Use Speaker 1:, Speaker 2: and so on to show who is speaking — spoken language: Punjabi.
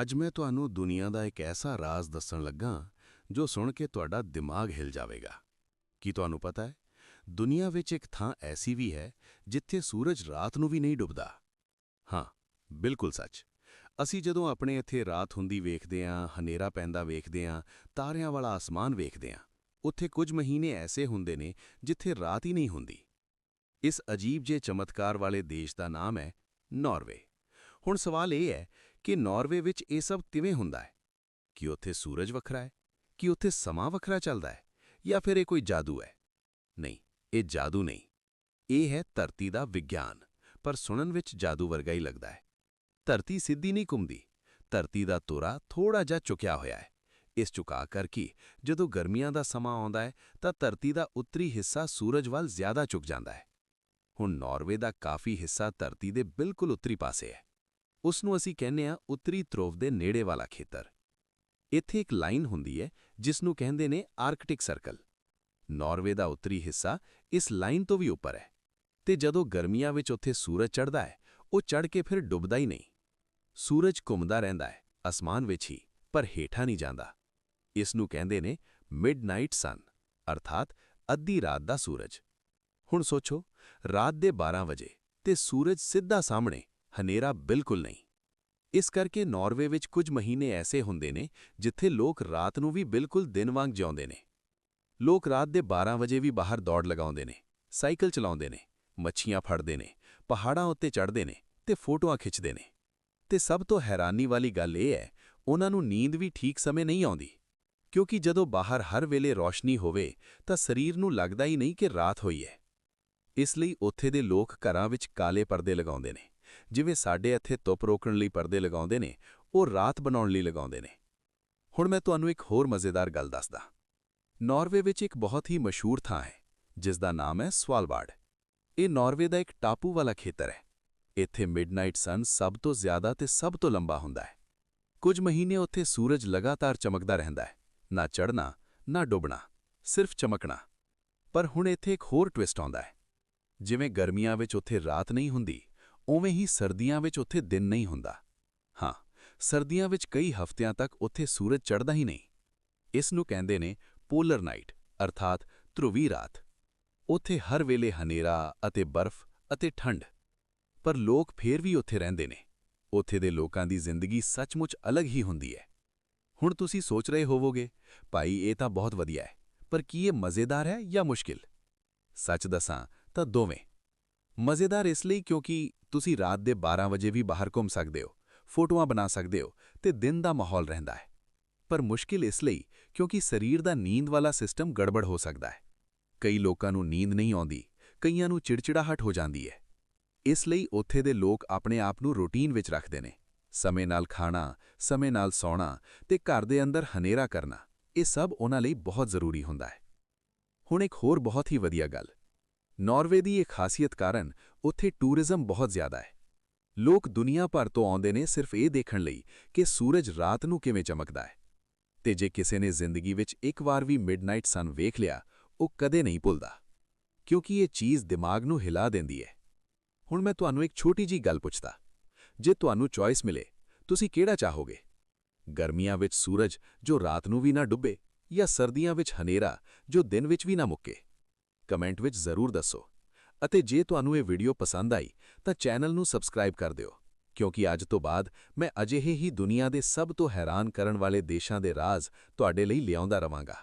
Speaker 1: ਅੱਜ ਮੈਂ ਤੁਹਾਨੂੰ ਦੁਨੀਆ ਦਾ ਇੱਕ ਐਸਾ ਰਾਜ਼ ਦੱਸਣ ਲੱਗਾ ਜੋ ਸੁਣ ਕੇ ਤੁਹਾਡਾ ਦਿਮਾਗ ਹਿਲ ਜਾਵੇਗਾ। ਕੀ ਤੁਹਾਨੂੰ ਪਤਾ ਹੈ? ਦੁਨੀਆ ਵਿੱਚ ਇੱਕ ਥਾਂ ਐਸੀ ਵੀ ਹੈ ਜਿੱਥੇ ਸੂਰਜ ਰਾਤ ਨੂੰ ਵੀ ਨਹੀਂ ਡੁੱਬਦਾ। ਹਾਂ, ਬਿਲਕੁਲ ਸੱਚ। ਅਸੀਂ ਜਦੋਂ ਆਪਣੇ ਇੱਥੇ ਰਾਤ ਹੁੰਦੀ ਵੇਖਦੇ ਹਾਂ ਹਨੇਰਾ ਪੈਂਦਾ ਵੇਖਦੇ ਹਾਂ ਤਾਰਿਆਂ ਵਾਲਾ ਆਸਮਾਨ ਵੇਖਦੇ ਹਾਂ ਉੱਥੇ ਕੁਝ ਮਹੀਨੇ ਐਸੇ ਹੁੰਦੇ ਨੇ ਜਿੱਥੇ ਰਾਤ ਹੀ ਨਹੀਂ ਹੁੰਦੀ। ਇਸ ਅਜੀਬ ਜੇ ਚਮਤਕਾਰ ਵਾਲੇ ਦੇਸ਼ ਦਾ ਨਾਮ ਹੈ ਨਾਰਵੇ। ਹੁਣ ਸਵਾਲ ਇਹ ਹੈ ਕਿ ਨਾਰਵੇ ਵਿੱਚ ਇਹ ਸਭ ਕਿਵੇਂ ਹੁੰਦਾ ਹੈ? ਕਿ ਉੱਥੇ ਸੂਰਜ ਵੱਖਰਾ ਹੈ? ਕਿ ਉੱਥੇ ਸਮਾਂ ਵੱਖਰਾ ਚੱਲਦਾ ਹੈ? ਜਾਂ ਫਿਰ ਇਹ ਕੋਈ ਜਾਦੂ ਹੈ? ਨਹੀਂ, ਇਹ ਜਾਦੂ ਨਹੀਂ। ਇਹ ਹੈ ਧਰਤੀ ਦਾ ਵਿਗਿਆਨ, ਪਰ ਸੁਣਨ ਵਿੱਚ ਜਾਦੂ ਵਰਗਾ ਹੀ ਲੱਗਦਾ ਹੈ। ਧਰਤੀ ਸਿੱਧੀ ਨਹੀਂ ਘੁੰਮਦੀ। ਧਰਤੀ ਦਾ ਤੋਰਾ ਥੋੜਾ ਜਿਹਾ ਝੁਕਿਆ ਹੋਇਆ ਹੈ। ਇਸ ਝੁਕਾ ਕਰਕੇ ਜਦੋਂ ਗਰਮੀਆਂ ਦਾ ਸਮਾਂ ਆਉਂਦਾ ਹੈ, ਤਾਂ ਧਰਤੀ ਦਾ ਉੱਤਰੀ ਹਿੱਸਾ ਸੂਰਜ ਵੱਲ ਜ਼ਿਆਦਾ ਝੁਕ ਜਾਂਦਾ ਹੈ। ਹੁਣ ਨਾਰਵੇ ਦਾ ਕਾਫੀ ਹਿੱਸਾ ਧਰਤੀ ਦੇ ਬਿਲਕੁਲ ਉੱਤਰੀ ਪਾਸੇ ਹੈ। ਉਸ ਨੂੰ ਅਸੀਂ ਕਹਿੰਦੇ ਹਾਂ ਉੱਤਰੀ ਧਰੁਵ ਦੇ ਨੇੜੇ ਵਾਲਾ ਖੇਤਰ। ਇੱਥੇ ਇੱਕ ਲਾਈਨ ਹੁੰਦੀ ਹੈ ਜਿਸ ਨੂੰ ਕਹਿੰਦੇ ਨੇ ਆਰਕਟਿਕ ਸਰਕਲ। ਨਾਰਵੇ ਦਾ ਉੱਤਰੀ ਹਿੱਸਾ ਇਸ ਲਾਈਨ ਤੋਂ ਵੀ ਉੱਪਰ ਹੈ ਤੇ ਜਦੋਂ ਗਰਮੀਆਂ ਵਿੱਚ ਉੱਥੇ ਸੂਰਜ ਚੜ੍ਹਦਾ ਹੈ, ਉਹ ਚੜ੍ਹ ਕੇ ਫਿਰ ਡੁੱਬਦਾ ਹੀ ਨਹੀਂ। ਸੂਰਜ ਘੁੰਮਦਾ ਰਹਿੰਦਾ ਹੈ, ਅਸਮਾਨ ਵਿੱਚ ਹੀ, ਪਰ ਹੇਠਾਂ ਨਹੀਂ ਜਾਂਦਾ। ਇਸ ਨੂੰ ਕਹਿੰਦੇ ਨੇ ਮਿਡਨਾਈਟ ਸਨ, ਅਰਥਾਤ ਅੱਧੀ ਰਾਤ ਦਾ ਸੂਰਜ। ਹੁਣ ਸੋਚੋ, ਰਾਤ ਦੇ 12 ਵਜੇ ਤੇ ਸੂਰਜ ਸਿੱਧਾ ਸਾਹਮਣੇ ਹਨੇਰਾ ਬਿਲਕੁਲ ਨਹੀਂ। ਇਸ ਕਰਕੇ ਨਾਰਵੇ ਵਿੱਚ ਕੁਝ ਮਹੀਨੇ ਐਸੇ ਹੁੰਦੇ ਨੇ, ਜਿੱਥੇ ਲੋਕ ਰਾਤ ਨੂੰ ਵੀ ਬਿਲਕੁਲ ਦਿਨ ਵਾਂਗ ਜਿਉਂਦੇ ਨੇ। ਲੋਕ ਰਾਤ ਦੇ 12 ਵਜੇ ਵੀ ਬਾਹਰ ਦੌੜ ਲਗਾਉਂਦੇ ਨੇ, ਸਾਈਕਲ ਚਲਾਉਂਦੇ ਨੇ, ਮੱਛੀਆਂ ਫੜਦੇ ਨੇ, ਪਹਾੜਾਂ ਉੱਤੇ ਚੜ੍ਹਦੇ ਨੇ ਤੇ ਫੋਟੋਆਂ ਖਿੱਚਦੇ ਨੇ। ਤੇ ਸਭ ਤੋਂ ਹੈਰਾਨੀ ਵਾਲੀ ਗੱਲ ਇਹ ਹੈ, ਉਹਨਾਂ ਨੂੰ ਨੀਂਦ ਵੀ ਠੀਕ ਸਮੇਂ ਨਹੀਂ ਆਉਂਦੀ। ਕਿਉਂਕਿ ਜਦੋਂ ਬਾਹਰ ਹਰ ਵੇਲੇ ਰੌਸ਼ਨੀ ਹੋਵੇ, ਤਾਂ ਸਰੀਰ ਨੂੰ ਲੱਗਦਾ ਹੀ ਨਹੀਂ ਕਿ ਰਾਤ ਹੋਈ ਹੈ। ਇਸ ਲਈ ਉੱਥੇ ਦੇ ਲੋਕ ਘਰਾਂ ਵਿੱਚ ਕਾਲੇ ਪਰਦੇ ਲਗਾਉਂਦੇ ਨੇ। ਜਿਵੇਂ ਸਾਡੇ ਇੱਥੇ ਧੁੱਪ ਰੋਕਣ ਲਈ ਪਰਦੇ ਲਗਾਉਂਦੇ ਨੇ, ਉਹ ਰਾਤ ਬਣਾਉਣ ਲਈ ਲਗਾਉਂਦੇ ਨੇ। ਹੁਣ ਮੈਂ ਤੁਹਾਨੂੰ ਇੱਕ ਹੋਰ ਮਜ਼ੇਦਾਰ ਗੱਲ ਦੱਸਦਾ। ਨਾਰਵੇ ਵਿੱਚ ਇੱਕ ਬਹੁਤ ਹੀ ਮਸ਼ਹੂਰ ਥਾਂ ਹੈ ਜਿਸ ਦਾ ਨਾਮ ਹੈ ਸਵਾਲਬਾਰਡ ਇਹ ਨਾਰਵੇ ਦਾ ਇੱਕ ਟਾਪੂ ਵਾਲਾ ਖੇਤਰ ਹੈ। ਇੱਥੇ ਮਿਡਨਾਈਟ ਸਨ ਸਭ ਤੋਂ ਜ਼ਿਆਦਾ ਤੇ ਸਭ ਤੋਂ ਲੰਬਾ ਹੁੰਦਾ ਹੈ। ਕੁਝ ਮਹੀਨੇ ਉੱਥੇ ਸੂਰਜ ਲਗਾਤਾਰ ਚਮਕਦਾ ਰਹਿੰਦਾ ਹੈ, ਨਾ ਚੜ੍ਹਨਾ, ਨਾ ਡੁੱਬਣਾ, ਸਿਰਫ ਚਮਕਣਾ। ਪਰ ਹੁਣ ਇੱਥੇ ਇੱਕ ਹੋਰ ਟਵਿਸਟ ਆਉਂਦਾ ਹੈ। ਜਿਵੇਂ ਗਰਮੀਆਂ ਵਿੱਚ ਉੱਥੇ ਰਾਤ ਨਹੀਂ ਹੁੰਦੀ ਉਵੇਂ ਹੀ ਸਰਦੀਆਂ ਵਿੱਚ ਉੱਥੇ ਦਿਨ ਨਹੀਂ ਹੁੰਦਾ। ਹਾਂ, ਸਰਦੀਆਂ ਵਿੱਚ ਕਈ ਹਫ਼ਤਿਆਂ ਤੱਕ ਉੱਥੇ ਸੂਰਜ ਚੜ੍ਹਦਾ ਹੀ ਨਹੀਂ। ਇਸ ਨੂੰ ਕਹਿੰਦੇ ਨੇ ਪੋਲਰ ਨਾਈਟ, ਅਰਥਾਤ ਧਰੁਵੀ ਰਾਤ। ਉੱਥੇ ਹਰ ਵੇਲੇ ਹਨੇਰਾ ਅਤੇ ਬਰਫ਼ ਅਤੇ ਠੰਡ ਪਰ ਲੋਕ ਫੇਰ ਵੀ ਉੱਥੇ ਰਹਿੰਦੇ ਨੇ। ਉੱਥੇ ਦੇ ਲੋਕਾਂ ਦੀ ਜ਼ਿੰਦਗੀ ਸੱਚਮੁੱਚ ਅਲੱਗ ਹੀ ਹੁੰਦੀ ਹੈ। ਹੁਣ ਤੁਸੀਂ ਸੋਚ ਰਹੇ ਹੋਵੋਗੇ, ਭਾਈ, ਇਹ ਤਾਂ ਬਹੁਤ ਵਧੀਆ ਹੈ, ਪਰ ਕੀ ਇਹ ਮਜ਼ੇਦਾਰ ਹੈ ਜਾਂ ਮੁਸ਼ਕਿਲ? ਸੱਚ ਦੱਸਾਂ ਤਾਂ ਦੋਵੇਂ। ਮਜ਼ੇਦਾਰ ਇਸ ਲਈ ਕਿਉਂਕਿ ਤੁਸੀਂ ਰਾਤ ਦੇ 12 ਵਜੇ ਵੀ ਬਾਹਰ ਘੁੰਮ ਸਕਦੇ ਹੋ, ਫੋਟੋਆਂ ਬਣਾ ਸਕਦੇ ਹੋ ਤੇ ਦਿਨ ਦਾ ਮਾਹੌਲ ਰਹਿੰਦਾ ਹੈ। ਪਰ ਮੁਸ਼ਕਿਲ ਇਸ ਲਈ ਕਿਉਂਕਿ ਸਰੀਰ ਦਾ ਨੀਂਦ ਵਾਲਾ ਸਿਸਟਮ ਗੜਬੜ ਹੋ ਸਕਦਾ ਹੈ। ਕਈ ਲੋਕਾਂ ਨੂੰ ਨੀਂਦ ਨਹੀਂ ਆਉਂਦੀ, ਕਈਆਂ ਨੂੰ ਚਿੜਚਿੜਾਹਟ ਹੋ ਜਾਂਦੀ ਹੈ। ਇਸ ਲਈ ਉੱਥੇ ਦੇ ਲੋਕ ਆਪਣੇ ਆਪ ਨੂੰ ਰੂਟੀਨ ਵਿੱਚ ਰੱਖਦੇ ਨੇ। ਸਮੇਂ ਨਾਲ ਖਾਣਾ, ਸਮੇਂ ਨਾਲ ਸੌਣਾ ਤੇ ਘਰ ਦੇ ਅੰਦਰ ਹਨੇਰਾ ਕਰਨਾ, ਇਹ ਸਭ ਉਹਨਾਂ ਲਈ ਬਹੁਤ ਜ਼ਰੂਰੀ ਹੁੰਦਾ ਹੈ। ਹੁਣ ਇੱਕ ਹੋਰ ਬਹੁਤ ਹੀ ਵਧੀਆ ਗੱਲ ਨਾਰਵੇ ਦੀ ਇਹ ਖਾਸੀਅਤ ਕਾਰਨ ਉੱਥੇ ਟੂਰਿਜ਼ਮ ਬਹੁਤ ਜ਼ਿਆਦਾ ਹੈ। ਲੋਕ ਦੁਨੀਆ ਭਰ ਤੋਂ ਆਉਂਦੇ ਨੇ ਸਿਰਫ ਇਹ ਦੇਖਣ ਲਈ ਕਿ ਸੂਰਜ ਰਾਤ ਨੂੰ ਕਿਵੇਂ ਚਮਕਦਾ ਹੈ। ਤੇ ਜੇ ਕਿਸੇ ਨੇ ਜ਼ਿੰਦਗੀ ਵਿੱਚ ਇੱਕ ਵਾਰ ਵੀ ਮਿਡਨਾਈਟ ਸਨ ਵੇਖ ਲਿਆ, ਉਹ ਕਦੇ ਨਹੀਂ ਭੁੱਲਦਾ। ਕਿਉਂਕਿ ਇਹ ਚੀਜ਼ ਦਿਮਾਗ ਨੂੰ ਹਿਲਾ ਦਿੰਦੀ ਹੈ। ਹੁਣ ਮੈਂ ਤੁਹਾਨੂੰ ਇੱਕ ਛੋਟੀ ਜੀ ਗੱਲ ਪੁੱਛਦਾ। ਜੇ ਤੁਹਾਨੂੰ ਚੋਇਸ ਮਿਲੇ, ਤੁਸੀਂ ਕਿਹੜਾ ਚਾਹੋਗੇ? ਗਰਮੀਆਂ ਵਿੱਚ ਸੂਰਜ ਜੋ ਰਾਤ ਨੂੰ ਵੀ ਨਾ ਡੁੱਬੇ ਜਾਂ ਸਰਦੀਆਂ ਵਿੱਚ ਹਨੇਰਾ ਜੋ ਦਿਨ ਵਿੱਚ ਵੀ ਨਾ ਮੁੱਕੇ। ਕਮੈਂਟ ਵਿੱਚ ਜ਼ਰੂਰ ਦੱਸੋ। ਅਤੇ ਜੇ ਤੁਹਾਨੂੰ ਇਹ ਵੀਡੀਓ ਪਸੰਦ ਆਈ, ਤਾਂ ਚੈਨਲ ਨੂੰ ਸਬਸਕ੍ਰਾਈਬ ਕਰ ਦਿਓ, ਕਿਉਂਕਿ ਅੱਜ ਤੋਂ ਬਾਅਦ ਮੈਂ ਅਜਿਹੇ ਹੀ ਦੁਨੀਆ ਦੇ ਸਭ ਤੋਂ ਹੈਰਾਨ ਕਰਨ ਵਾਲੇ ਦੇਸ਼ਾਂ ਦੇ ਰਾਜ਼ ਤੁਹਾਡੇ ਲਈ ਲਿਆਉਂਦਾ ਰਵਾਂਗਾ।